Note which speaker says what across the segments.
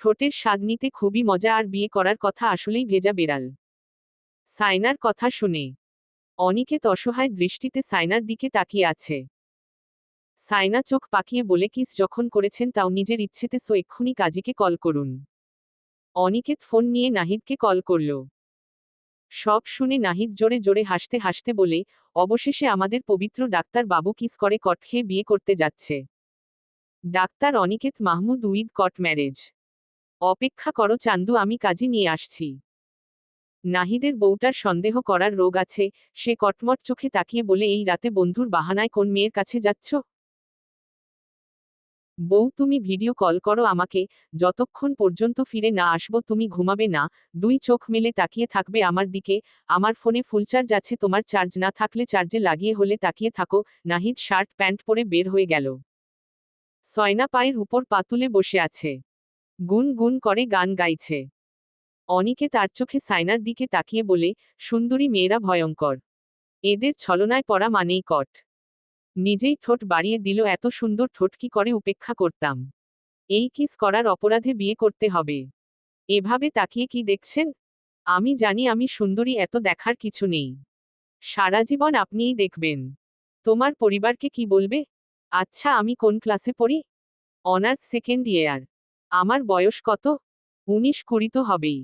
Speaker 1: ঠোঁটের স্বাদ নিতে খুবই মজা আর বিয়ে করার কথা আসলেই ভেজা বেড়াল। সাইনার কথা শুনে। অনিকেত অসহায় দৃষ্টিতে সাইনার দিকে তাকিয়ে আছে। সাইনা চোখ পাকিয়ে বলে কিস যখন করেছেন তাও নিজের ইচ্ছেতে সো এক্ষুনি কাজীকে কল করুন। অনিকেত ফোন নিয়ে নাহিদকে কল করল। সব শুনে নাহিদ জোরে জোরে হাসতে হাসতে বলে, অবশেষে আমাদের পবিত্র ডাক্তার বাবু কিস করে কট খেয়ে বিয়ে করতে যাচ্ছে। Doctor Aniket Mahmud with court marriage. অপেক্ষা করো, চান্দু, আমি কাজী নিয়ে আসছি। নাহিদের বউটার সন্দেহ করার রোগ আছে, সে কটমট চোখে তাকিয়ে বলে, এই রাতে বন্ধুর বাহানায় কোন মেয়ের কাছে যাচ্ছ? বউ, তুমি ভিডিও কল করো আমাকে, যতক্ষণ পর্যন্ত ফিরে না আসব, তুমি ঘুমাবে না, দুই চোখ মেলে তাকিয়ে থাকবে আমার দিকে, আমার ফোনে ফুল চার্জ আছে, তোমার চার্জ না থাকলে চার্জে লাগিয়ে হলে তাকিয়ে থাকো। নাহিদ শার্ট প্যান্ট পরে বের হয়ে গেল। সয়না পায়ের উপর পাতুলে বসে আছে। গুন গুন করে গান গাইছে। অনিকে তার চোখে সাইনার দিকে তাকিয়ে বলে, সুন্দরী মেয়েরা ভয়ঙ্কর। এদের ছলনায় পড়া মানেই কট। নিজেই ঠোঁট বাড়িয়ে দিল, এত সুন্দর ঠোঁট কি করে উপেক্ষা করতাম। এই কিস করার অপরাধে বিয়ে করতে হবে। এভাবে তাকিয়ে কি দেখছেন? আমি জানি আমি সুন্দরী, এত দেখার কিছু নেই। সারা জীবন আপনিই দেখবেন। তোমার পরিবারকে কি বলবে? আচ্ছা আমি কোন ক্লাসে পড়ি? Honours second year. আমার বয়স কত? উনিশ কুড়ি তো হবেই।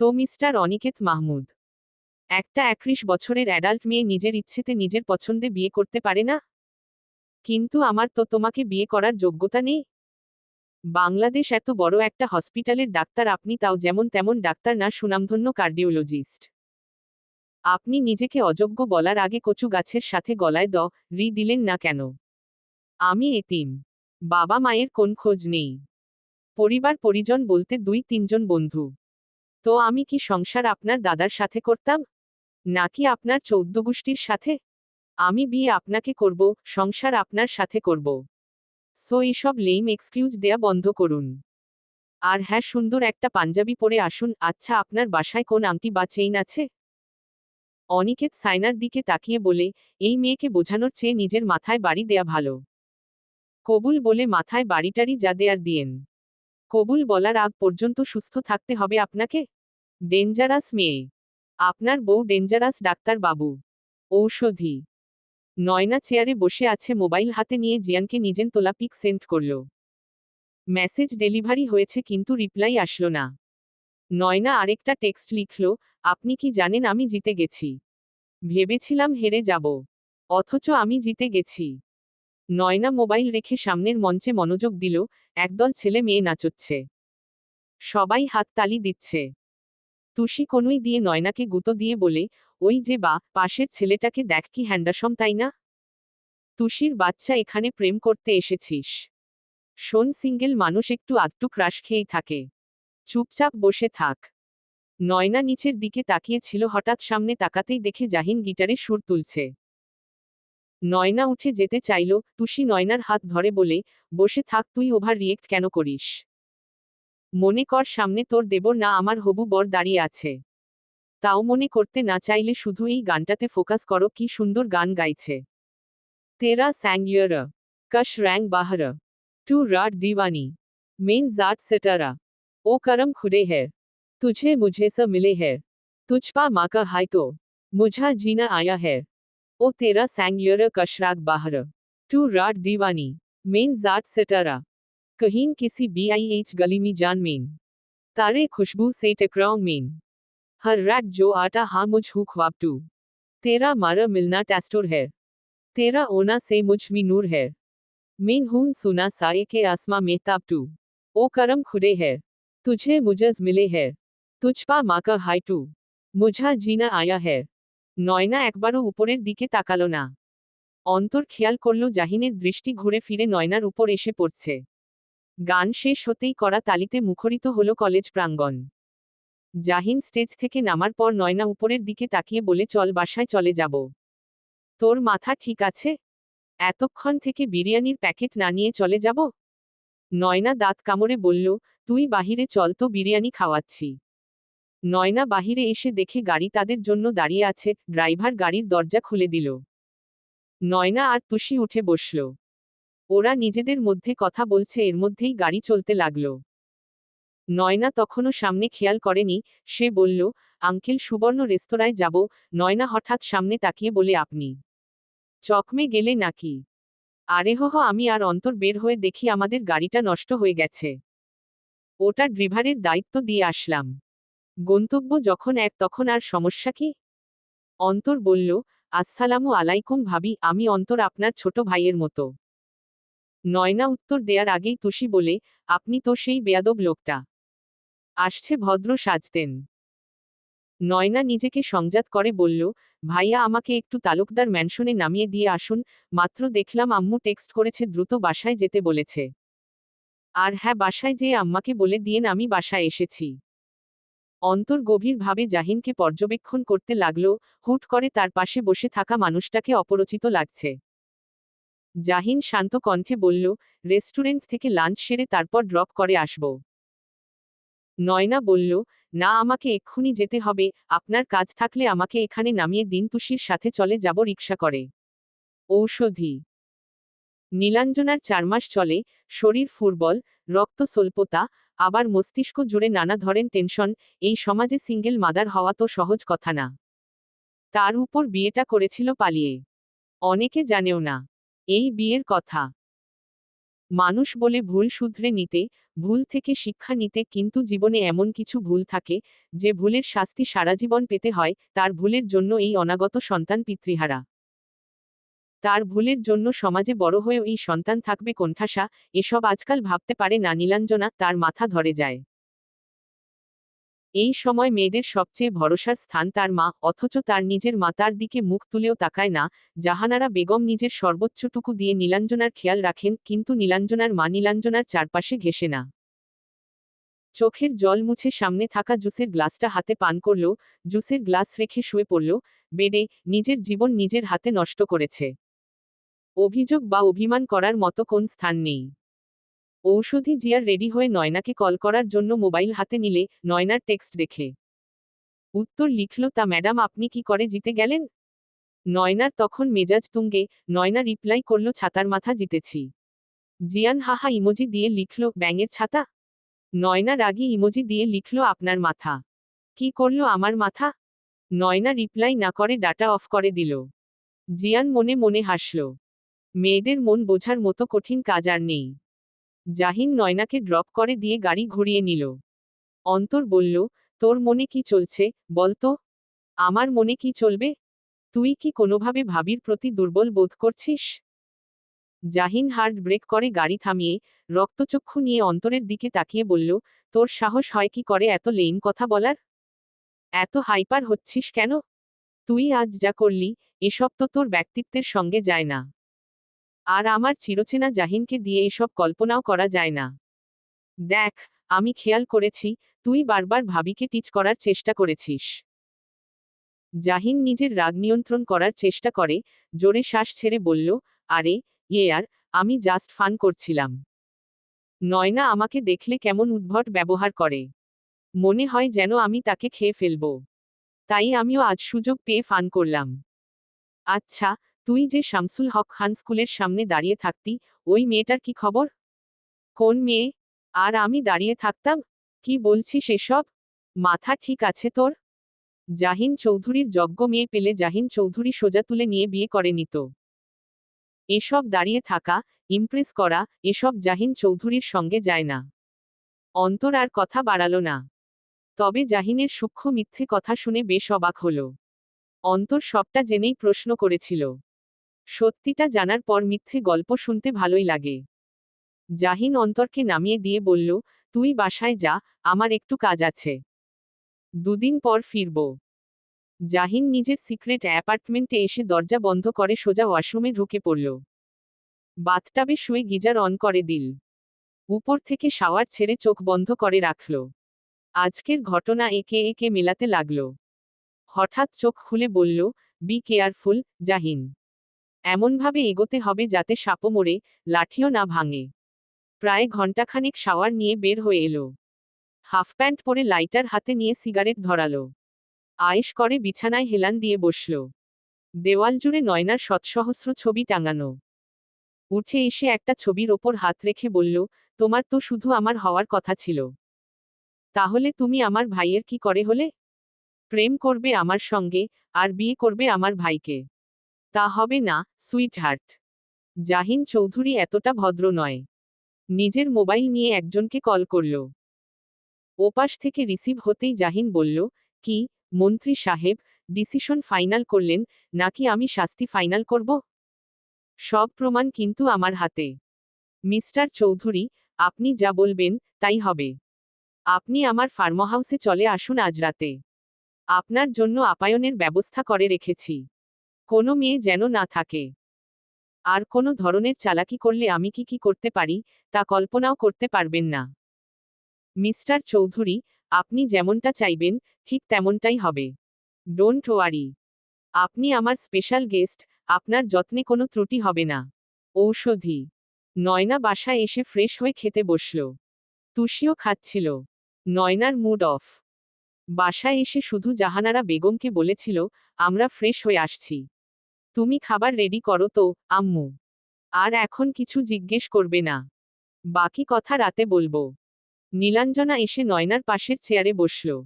Speaker 1: তো মিস্টার অনিকেত মাহমুদ। একটা একত্রিশ বছরের অ্যাডাল্ট মেয়ে নিজের ইচ্ছেতে নিজের পছন্দে বিয়ে করতে পারে না? কিন্তু আমার তো তোমাকে বিয়ে করার যোগ্যতা নেই। বাংলাদেশ এত বড় একটা হসপিটালের ডাক্তার আপনি তাও যেমন তেমন ডাক্তার না, সুনামধন্য কার্ডিওলজিস্ট। আপনি নিজেকে অযোগ্য বলার আগে কচু গাছের সাথে গলায় দ, রি দিলেন না কেন? আমি এতিম। বাবা মায়ের কোন খোঁজ নেই। পরিবার, পরিজন বলতে দুই, তিনজন বন্ধু। তো আমি কি সংসার আপনার দাদার সাথে করতাম? নাকি আপনার চৌদ্দ গোষ্ঠীর সাথে? আমি বিয়ে আপনাকে করব, সংসার আপনার সাথে করব। সো এসব লেইম এক্সকিউজ দেয়া বন্ধ করুন। আর হ্যাঁ সুন্দর একটা পাঞ্জাবি পরে আসুন। আচ্ছা আপনার বাসায় কোন আংটি বা চেইন আছে? অনিকেত সাইনার দিকে তাকিয়ে বলে, এই মেয়েকে বোঝানোর চেয়ে নিজের মাথায় বাড়ি দেয়া ভালো। কবুল বলে মাথায় বাড়িটারি যা দেয়ার দিয়েন। কবুল বলার আগ পর্যন্ত সুস্থ থাকতে হবে আপনাকে? ডেঞ্জারাস মেয়ে। আপনার বউ ডেঞ্জারাস ডাক্তার বাবু। ঔষধি। নয়না চেয়ারে বসে আছে মোবাইল হাতে নিয়ে জিয়ানকে নিজেন তোলা পিক সেন্ড করল। মেসেজ ডেলিভারি হয়েছে কিন্তু রিপ্লাই আসলো না। নয়না আরেকটা টেক্সট লিখল, আপনি কি জানেন আমি জিতে গেছি? ভেবেছিলাম হেরে যাব। অথচ আমি জিতে গেছি। নয়না মোবাইল রেখে সামনের মঞ্চে মনোযোগ দিল, একদল ছেলে মেয়ে নাচচ্ছে। সবাই হাততালি দিচ্ছে। তুষি কনুই দিয়ে নয়নাকে গুঁতো দিয়ে বলে, ওই যে বা, পাশের ছেলেটাকে দেখ কি হ্যান্ডাসম, তাই না? তুষির, বাচ্চা, এখানে প্রেম করতে এসেছিস। শোন, সিঙ্গেল মানুষ একটু আধটু ক্রাশ খেয়েই থাকে। চুপচাপ বসে থাক। নয়না নিচের দিকে তাকিয়েছিল, হঠাৎ সামনে তাকাতেই দেখে জাহিন গিটারে সুর তুলছে। নয়না উঠে যেতে চাইল তুষি নয়নার হাত ধরে বলে বসে থাক তুই ওভার রিয়েক্ট কেন করিস মনে কর সামনে তোর দেবর না আমার হবু বর দাঁড়িয়ে আছে তাও মনে করতে না চাইলে শুধু এই গানটাতে ফোকাস করো কি সুন্দর গান গাইছে তেরা স্যাংয়র কশ র্যাং বাহর টু রাট দিওয়ানি মেন জাট सितारा ओ करम खुदे है तुझे मुझे स मिले है तुझ पा माँ का हाय तो मुझा जीना आया है ओ तेरा सैंगयर कशराग बाहर। टू राट दीवानी। मेन जाट सितारा। कहीं किसी बी आई एच गली में जान मेन। तारे खुशबू से टकराओ मेन। हर रैक जो आटा हा मुझ हु ख्वाब टू तेरा मारा मिलना टेस्टोर है। तेरा ओना से मुझमें नूर है। मेन हूँ सुना साए के आसमा मेहताब टू ओ करम खुदे है। तुझे मुझस मिले है। तुझ पा माँ का हाय टू मुझा जीना आया है। নয়না একবারও উপরের দিকে তাকালো না। অন্তর খেয়াল করল জাহিনের দৃষ্টি ঘুরে ফিরে নয়নার উপর এসে পড়ছে। গান শেষ হতেই করা তালিতে মুখরিত হলো কলেজ প্রাঙ্গণ। জাহিন স্টেজ থেকে নামার পর নয়না উপরের দিকে তাকিয়ে বলে, চল বাসায় চলে যাব। তোর মাথা ঠিক আছে? এতক্ষণ থেকে বিরিয়ানির প্যাকেট না নিয়ে চলে যাব? নয়না দাঁত কামড়ে বলল, তুই বাহিরে চল তো, বিরিয়ানি খাওয়াচ্ছি। নয়না বাহিরে এসে দেখে গাড়ি তাদের জন্য দাঁড়িয়ে আছে ড্রাইভার গাড়ির দরজা খুলে দিল। নয়না আর তুষি উঠে বসল। ওরা নিজেদের মধ্যে কথা বলছে এর মধ্যেই গাড়ি চলতে লাগল। নয়না তখনও সামনে খেয়াল করেনি সে বলল আঙ্কেল সুবর্ণ রেস্তোরাঁয় যাব। নয়না হঠাৎ সামনে তাকিয়ে বলে আপনি চকমে গেলে নাকি? আরে হো হো, আমি আর অন্তর বের হয়ে দেখি আমাদের গাড়িটা নষ্ট হয়ে গেছে। ওটা ড্রিভারের দায়িত্ব দিয়ে আসলাম। গন্তব্য যখন এক, তখন আর সমস্যা কি? অন্তর বলল, আসসালামু আলাইকুম ভাবি, আমি অন্তর আপনার ছোট ভাইয়ের মতো। নয়না উত্তর দেয়ার আগেই তুষি বলে, আপনি তো সেই বেয়াদব লোকটা। আসছে ভদ্র সাজতেন। নয়না নিজেকে সংজাত করে বলল, ভাইয়া আমাকে একটু তালুকদার ম্যানশনে নামিয়ে দিয়ে আসুন, মাত্র দেখলাম আম্মু টেক্সট করেছে দ্রুত বাসায় যেতে বলেছে। আর হ্যাঁ বাসায় যেয়ে আম্মাকে বলে দিয়েন আমি বাসায় এসেছি। অন্তর গভীরভাবে জাহিনকে পর্যবেক্ষণ করতে লাগল, হুট করে তার পাশে বসে থাকা মানুষটাকে অপরিচিত লাগছে। জাহিন শান্ত কণ্ঠে বলল, রেস্টুরেন্ট থেকে লাঞ্চ সেরে তারপর ড্রপ করে আসব। নয়না বলল, না, আমাকে এক্ষুনি যেতে হবে, আপনার কাজ থাকলে আমাকে এখানে নামিয়ে দিন, তুষির সাথে চলে যাব রিক্সা করে। ঔষধি। নীলাঞ্জনার চার মাস চলে, শরীর ফুরবল রক্ত স্বল্পতা আবার মস্তিষ্ক জুড়ে নানা ধরেন টেনশন, এই সমাজে সিঙ্গেল মাদার হওয়া তো সহজ কথা না। তার উপর বিয়েটা করেছিল পালিয়ে। অনেকে জানেও না। এই বিয়ের কথা। মানুষ বলে ভুল শুধরে নিতে, ভুল থেকে শিক্ষা নিতে কিন্তু জীবনে এমন কিছু ভুল থাকে, যে ভুলের শাস্তি সারা জীবন পেতে হয়, তার ভুলের জন্য এই অনাগত সন্তান পিতৃহারা। তার ভুলের জন্য সমাজে বড় হয়েও এই সন্তান থাকবে কোণঠাসা, এসব আজকাল ভাবতে পারে না নীলাঞ্জনা, তার মাথা ধরে যায়। এই সময় মেয়েদের সবচেয়ে ভরসার স্থান তার মা, অথচ তার নিজের মা তার দিকে মুখ তুলেও তাকায় না, জাহানারা বেগম নিজের সর্বোচ্চটুকু দিয়ে নীলাঞ্জনার খেয়াল রাখেন, কিন্তু নীলাঞ্জনার মা নীলাঞ্জনার চারপাশে ঘেসে না। চোখের জল মুছে সামনে থাকা জুসের গ্লাসটা হাতে পান করল, জুসের গ্লাস রেখে শুয়ে পড়ল, বেডে নিজের জীবন নিজের হাতে নষ্ট করেছে। অভিযোগ বা অভিমান করার মতো কোন স্থান নেই। ঔষধি জিয়ার রেডি হয়ে নয়নাকে কল করার জন্য মোবাইল হাতে নিলে নয়নার টেক্সট দেখে। উত্তর লিখল, তা ম্যাডাম, আপনি কি করে জিতে গেলেন? নয়নার তখন মেজাজ তুঙ্গে, নয়না রিপ্লাই করল, ছাতার মাথা জিতেছি। জিয়ান হাহা ইমোজি দিয়ে লিখল, ব্যাঙের ছাতা? নয়না রাগি ইমোজি দিয়ে লিখল, আপনার মাথা। কি করল আমার মাথা? নয়না রিপ্লাই না করে ডাটা অফ করে দিল। জিয়ান মনে মনে হাসল। মেয়েদের মন বোঝার মতো কঠিন কাজ আর নেই। জাহিন নয়নাকে ড্রপ করে দিয়ে গাড়ি ঘুরিয়ে নিল। অন্তর বলল, তোর মনে কি চলছে বলতো আমার মনে কি চলবে? তুই কি কোনোভাবে ভাবির প্রতি দুর্বল বোধ করছিস? জাহিন হার্ট ব্রেক করে গাড়ি থামিয়ে, রক্তচক্ষু নিয়ে অন্তরের দিকে তাকিয়ে বলল, তোর সাহস হয় কি করে এত লেইন কথা বলার? এত হাইপার হচ্ছিস কেন? তুই আজ যা করলি, এসব তো তোর ব্যক্তিত্বের সঙ্গে যায় না। আর আমার চিরচেনা জাহিনকে দিয়ে এসব কল্পনাও করা যায় না। দেখ, আমি খেয়াল করেছি, তুই বারবার ভাবিকে টিচ করার চেষ্টা করেছিস। জাহিন নিজের রাগ নিয়ন্ত্রণ করার চেষ্টা করে, জোরে শ্বাস ছেড়ে বলল, আরে ইয়ে আর, আমি জাস্ট ফান করছিলাম। নয়না আমাকে দেখলে কেমন উদ্ভট ব্যবহার করে। মনে হয় যেন আমি তাকে খেয়ে ফেলব। তাই আমিও আজ সুযোগ পেয়ে ফান করলাম। আচ্ছা তুই যে শামসুল হক খান স্কুলের সামনে দাঁড়িয়ে থাকতি, ওই মেয়েটার কি খবর? কোন মেয়ে? আর আমি দাঁড়িয়ে থাকতাম? কি বলছিস এসব? মাথা ঠিক আছে তোর? জাহিন চৌধুরীর যজ্ঞ মেয়ে পেলে জাহিন চৌধুরী সোজা তুলে নিয়ে বিয়ে করে নিত এসব দাঁড়িয়ে থাকা, ইমপ্রেস করা, এসব জাহিন চৌধুরীর সঙ্গে যায় না। অন্তর আর কথা বাড়াল না। তবে জাহিনের সূক্ষ্ম মিথ্যে কথা শুনে বেশ অবাক হল। অন্তর সবটা জেনেই প্রশ্ন করেছিল। সত্যিটা জানার পর মিথ্যে গল্প শুনতে ভালোই লাগে। জাহিন অন্তরকে নামিয়ে দিয়ে বলল, তুই বাসায় যা, আমার একটু কাজ আছে। দুদিন পর ফিরব জাহিন নিজের সিক্রেট অ্যাপার্টমেন্টে এসে দরজা বন্ধ করে সোজা ওয়াশরুমে ঢুকে পড়ল। বাথটাবে শুয়ে গিজার অন করে দিল। উপর থেকে শাওয়ার ছেড়ে চোখ বন্ধ করে রাখল। আজকের ঘটনা একে একে মেলাতে লাগল। হঠাৎ চোখ খুলে বলল, বি কেয়ারফুল, জাহিন। এমনভাবে এগোতে হবে যাতে সাপও মোড়ে লাঠিও না ভাঙে। প্রায় ঘণ্টাখানেক শাওয়ার নিয়ে বের হয়ে এলো। হাফ প্যান্ট পরে লাইটার হাতে নিয়ে সিগারেট ধরালো। আয়েশ করে বিছানায় হেলান দিয়ে বসল। দেওয়াল জুড়ে নয়নার শতসহস্র ছবি টাঙানো। উঠে এসে একটা ছবির ওপর হাত রেখে বলল, তোমার তো শুধু আমার হওয়ার কথা ছিল। তাহলে তুমি আমার ভাইয়ের কি করে হলে? প্রেম করবে আমার সঙ্গে, আর বিয়ে করবে আমার ভাইকে। তা হবে না সুইট হার্ট জাহিন চৌধুরী এতটা ভদ্র নয়। নিজের মোবাইল নিয়ে একজনকে কল করল। ওপাশ থেকে রিসিভ হতেই জাহিন বলল, কি, মন্ত্রী সাহেব, ডিসিশন ফাইনাল করলেন, নাকি আমি শাস্তি ফাইনাল করব? সব প্রমাণ কিন্তু আমার হাতে। মিস্টার চৌধুরী, আপনি যা বলবেন, তাই হবে। আপনি আমার ফার্মহাউসে চলে আসুন আজ রাতে। আপনার জন্য আপায়নের ব্যবস্থা করে রেখেছি। কোনো মেয়ে যেন না থাকে। আর কোনো ধরনের চালাকি করলে আমি কি কি করতে পারি, তা কল্পনাও করতে পারবেন না। মিস্টার চৌধুরী, আপনি যেমনটা চাইবেন, ঠিক তেমনটাই হবে। Don't worry. আপনি আমার স্পেশাল গেস্ট, আপনার যত্নে কোনো ত্রুটি হবে না। ঔষধি। নয়না বাসায় এসে ফ্রেশ হয়ে খেতে বসল। তুষিও খাচ্ছিল। Nayanar mood of. বাসায় এসে শুধু জাহানারা বেগমকে বলেছিল, আমরা ফ্রেশ হয়ে আসছি। তুমি খাবার রেডি করো তো, আম্মু। আর এখন কিছু জিজ্ঞেস করবে না। বাকি কথা রাতে বলব। নীলাঞ্জনা এসে নয়নার পাশের চেয়ারে বসল।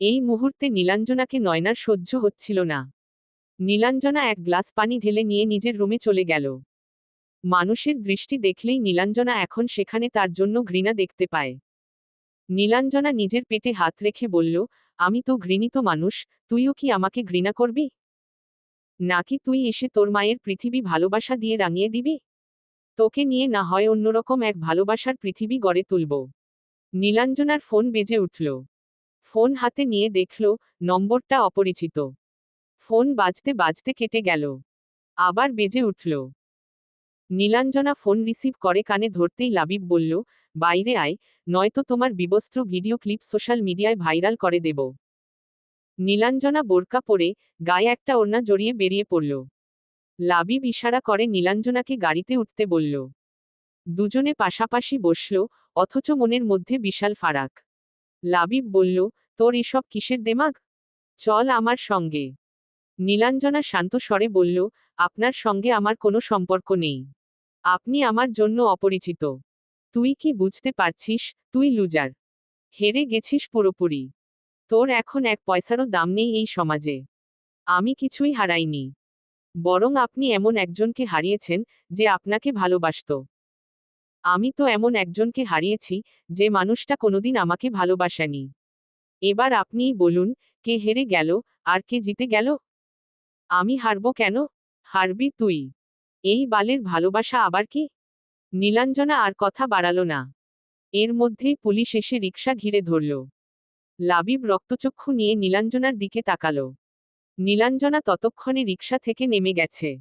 Speaker 1: এই মুহূর্তে নীলাঞ্জনাকে নয়নার সহ্য হচ্ছিল না। নীলাঞ্জনা এক গ্লাস পানি ঢেলে নিয়ে নিজের রুমে চলে গেল। মানুষের দৃষ্টি দেখলেই নীলাঞ্জনা এখন সেখানে তার জন্য ঘৃণা দেখতে পায়। নীলাঞ্জনা নিজের পেটে হাত রেখে বলল, আমি তো ঘৃণিত মানুষ, তুইও কি আমাকে ঘৃণা করবি? নাকি তুই এসে তোর মায়ের পৃথিবী ভালোবাসা দিয়ে রাঙিয়ে দিবি? তোকে নিয়ে না হয় অন্যরকম এক ভালোবাসার পৃথিবী গড়ে তুলব। নীলাঞ্জনার ফোন বেজে উঠল। ফোন হাতে নিয়ে দেখল, নম্বরটা অপরিচিত। ফোন বাজতে বাজতে কেটে গেল। আবার বেজে উঠল। নীলাঞ্জনা ফোন রিসিভ করে কানে ধরতেই লাবিব বলল, বাইরে আয়, নয়তো তোমার বিবস্ত্র ভিডিও ক্লিপ সোশ্যাল মিডিয়ায় ভাইরাল করে দেব। নীলাঞ্জনা বোরকা পরে গায়ে একটা ওড়না জড়িয়ে বেরিয়ে পড়ল। লাবিব ইশারা করে নীলাঞ্জনাকে গাড়িতে উঠতে বলল। দুজনে পাশাপাশি বসল, অথচ মনের মধ্যে বিশাল ফারাক। লাবিব বলল, তোর এসব কিসের দেমাগ? চল আমার সঙ্গে। নীলাঞ্জনা শান্ত স্বরে বলল, আপনার সঙ্গে আমার কোনো সম্পর্ক নেই। আপনি আমার জন্য অপরিচিত। তুই কি বুঝতে পারছিস? তুই লুজার। হেরে গেছিস পুরোপুরি। তোর এখন এক পয়সারও দাম নেই এই সমাজে। আমি কিছুই হারাইনি। বরং আপনি এমন একজনকে হারিয়েছেন যে আপনাকে ভালোবাসত। আমি তো এমন একজনকে হারিয়েছি যে মানুষটা কোনোদিন আমাকে ভালোবাসেনি। এবার আপনিই বলুন, কে হেরে গেল আর কে জিতে গেল? আমি হারব কেন? হারবি তুই। এই বালের ভালোবাসা আবার কি? নীলাঞ্জনা আর কথা বাড়ালো না। এর মধ্যেই পুলিশ এসে রিকশা ঘিরে ধরল। লাবিব রক্তচক্ষু নিয়ে নীলাঞ্জনার দিকে তাকাল। নীলাঞ্জনা ততক্ষণে রিকশা থেকে নেমে গেছে।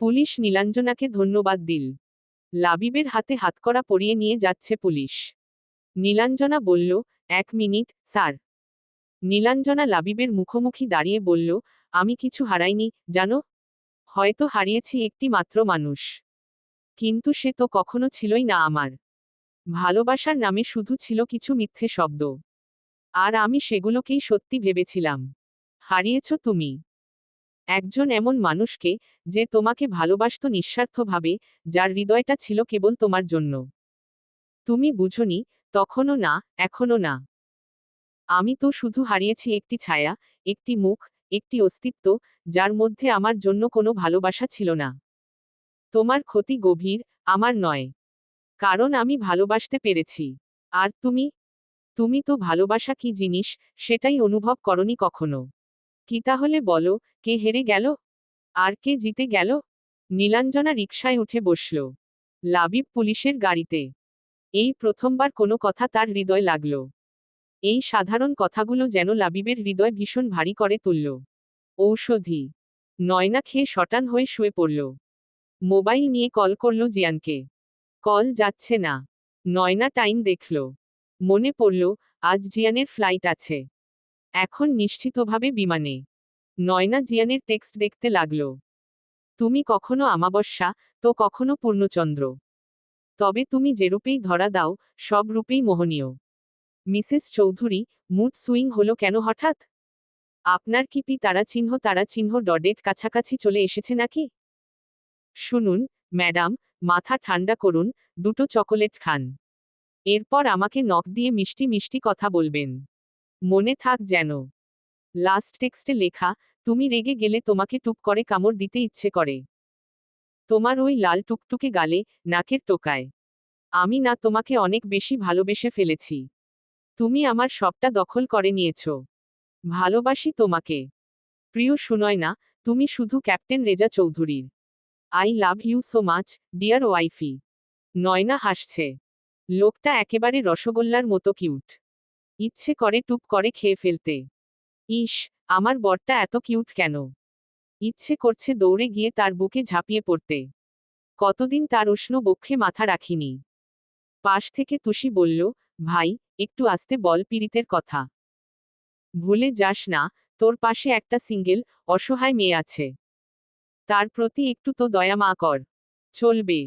Speaker 1: পুলিশ নীলাঞ্জনাকে ধন্যবাদ দিল। লাবিবের হাতে হাতকড়া পরিয়ে নিয়ে যাচ্ছে পুলিশ। নীলাঞ্জনা বলল, এক মিনিট, স্যার। নীলাঞ্জনা লাবিবের মুখোমুখি দাঁড়িয়ে বলল, আমি কিছু হারাইনি, জানো? হয়তো হারিয়েছি একটি মাত্র মানুষ। কিন্তু সে তো কখনো ছিলই না আমার। ভালোবাসার নামে শুধু ছিল কিছু মিথ্যে শব্দ। আর আমি সেগুলোকেই সত্যি ভেবেছিলাম। হারিয়েছ তুমি। একজন এমন মানুষকে যে তোমাকে ভালোবাসত নিঃস্বার্থভাবে, যার হৃদয়টা ছিল কেবল তোমার জন্য। তুমি বুঝনি, তখনও না এখনও না। আমি তো শুধু হারিয়েছি একটি ছায়া, একটি মুখ, একটি অস্তিত্ব, যার মধ্যে আমার জন্য কোনো ভালোবাসা ছিল না। তোমার ক্ষতি গভীর, আমার নয়। কারণ আমি ভালোবাসতে পেরেছি। আর তুমি তুমি তো ভালোবাসা কি জিনিস, সেটাই অনুভব করনি কখনো। কি তাহলে বলো, কে হেরে গেল? আর কে জিতে গেল? নীলাঞ্জনা রিকশায় উঠে বসল। লাবিব পুলিশের গাড়িতে। এই প্রথমবার কোনো কথা তার হৃদয় লাগল। এই সাধারণ কথাগুলো যেন লাবিবের হৃদয় ভীষণ ভারী করে তুলল। ঔষধি। নয়না খেয়ে শটান হয়ে শুয়ে পড়ল। মোবাইল নিয়ে কল করল জিয়ানকে। কল যাচ্ছে না। নয়না টাইম দেখল। মনে পড়ল, আজ জিয়ানের ফ্লাইট আছে। এখন নিশ্চিতভাবে বিমানে। নয়না জিয়ানের টেক্সট দেখতে লাগল। তুমি কখনো আমাবস্যা, তো কখনো পূর্ণচন্দ্র। তবে তুমি যেরূপেই ধরা দাও সব রূপেই মোহনীয়। মিসেস চৌধুরী, মুড সুইং হলো কেন হঠাৎ? আপনার কি পি তারা চিহ্ন তারা চিহ্ন ডডেট কাছাকাছি চলে এসেছে নাকি? শুনুন, ম্যাডাম, মাথা ঠান্ডা করুন, দুটো চকোলেট খান। এরপর আমাকে নখ দিয়ে মিষ্টি মিষ্টি কথা বলবেন। মনে থাক যেন। লাস্ট টেক্সটে লেখা, তুমি রেগে গেলে তোমাকে টুক করে কামড় দিতে ইচ্ছে করে। তোমার ওই লাল টুকটুকে গালে, নাকের টোকায়। আমি না তোমাকে অনেক বেশি ভালোবেসে ফেলেছি। তুমি আমার সবটা দখল করে নিয়েছ। ভালোবাসি তোমাকে। প্রিয় শুনয় না, তুমি শুধু ক্যাপ্টেন রেজা চৌধুরীর। I love you so much, dear wifey. Nayna হাসছে। লোকটা একেবারে রসগোল্লার মতো কিউট। ইচ্ছে করে টুপ করে খেয়ে ফেলতে। ইস আমার বরটা এত কিউট কেন? ইচ্ছে করছে দৌড়ে গিয়ে তার বুকে ঝাঁপিয়ে পড়তে। কতদিন তার উষ্ণ বক্ষে মাথা রাখিনি। পাশ থেকে তুষি বলল, ভাই, একটু আসতে বল পীড়িতের কথা। ভুলে যাস না, তোর পাশে একটা সিঙ্গেল অসহায় মেয়ে আছে। তার প্রতি একটু তো দয়া মা কর। চলবে।